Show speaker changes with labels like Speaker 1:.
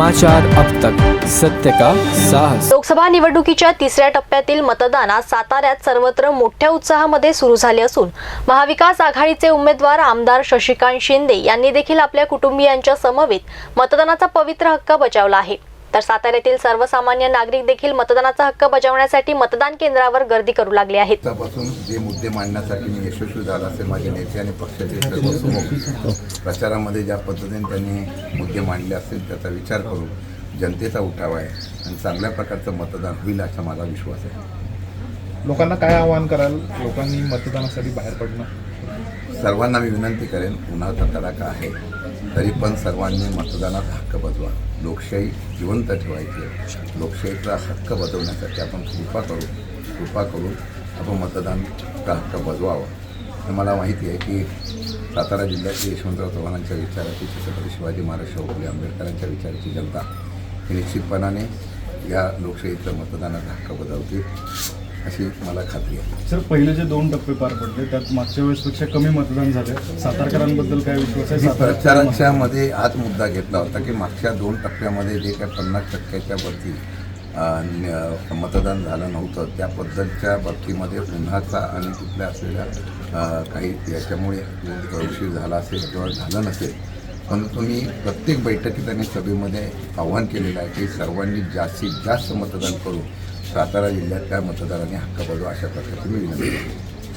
Speaker 1: समाचार अब तक। सत्य का साहस।
Speaker 2: लोकसभा निवडणुकीच्या तिसऱ्या टप्प्यातील मतदान आज साताऱ्यात सर्वत्र मोठ्या उत्साहामध्ये सुरू झाले असून महाविकास आघाडीचे उमेदवार आमदार शशिकांत शिंदे यांनी देखील आपल्या कुटुंबियांच्या समवेत मतदानाचा पवित्र हक्क बजावला आहे. तर साताऱ्यातील सर्वसामान्य नागरिक देखील मतदानाचा हक्क बजावण्यासाठी मतदान केंद्रावर गर्दी करू लागले आहेत.
Speaker 3: जे मुद्दे मांडण्यासाठी मी यशस्वी झाला असे माझे नेते आणि पक्षाचे प्रचारामध्ये ज्या पद्धतीने त्यांनी मुद्दे मांडले असतील त्याचा विचार करून जनतेचा उठाव आहे आणि चांगल्या प्रकारचं मतदान होईल असा माझा विश्वास आहे.
Speaker 4: लोकांना काय आवाहन कराल? लोकांनी मतदानासाठी बाहेर पडणं?
Speaker 3: सर्वांना मी विनंती करेन उन्हाचा तडाखा आहे. तरी पण सर्वांनी मतदानात हक्क बजवा. लोकशाही जिवंत ठेवायची आहे. लोकशाहीचा हक्क बजवण्यासाठी आपण कृपा करू कृपा करून आपण मतदानचा हक्क बजवावा. मला माहिती आहे की सातारा जिल्ह्यातील यशवंतराव चव्हाणांच्या विचाराची छत्रपती शिवाजी महाराज शाहू आंबेडकरांच्या विचाराची जनता ही निश्चितपणाने या लोकशाहीचं मतदानाचा हक्क बजावतील. अशी मला खात्री आहे.
Speaker 4: सर पहिले जे दोन टप्पे पार पडले त्यात मागच्या वेळेसपेक्षा कमी मतदान झाले. सातारकरांबद्दल काय विश्वास आहे?
Speaker 3: मी प्रचाराच्या मध्ये आज मुद्दा घेतला होता की मागच्या दोन टप्प्यामध्ये जे काही पन्नास टक्क्याच्या वरती मतदान झालं नव्हतं त्याबद्दलच्या बाबतीमध्ये उन्हाचा आणि तिथल्या असलेल्या काही याच्यामुळे उशीर झाला असेल किंवा झालं नसेल परंतु मी प्रत्येक बैठकीत आणि सभेमध्ये आव्हान केलेलं आहे की सर्वांनी जास्तीत जास्त मतदान करून सातारा जिल्ह्यातल्या मतदारांनी हक्क बजावा अशा प्रकारची मी विनंती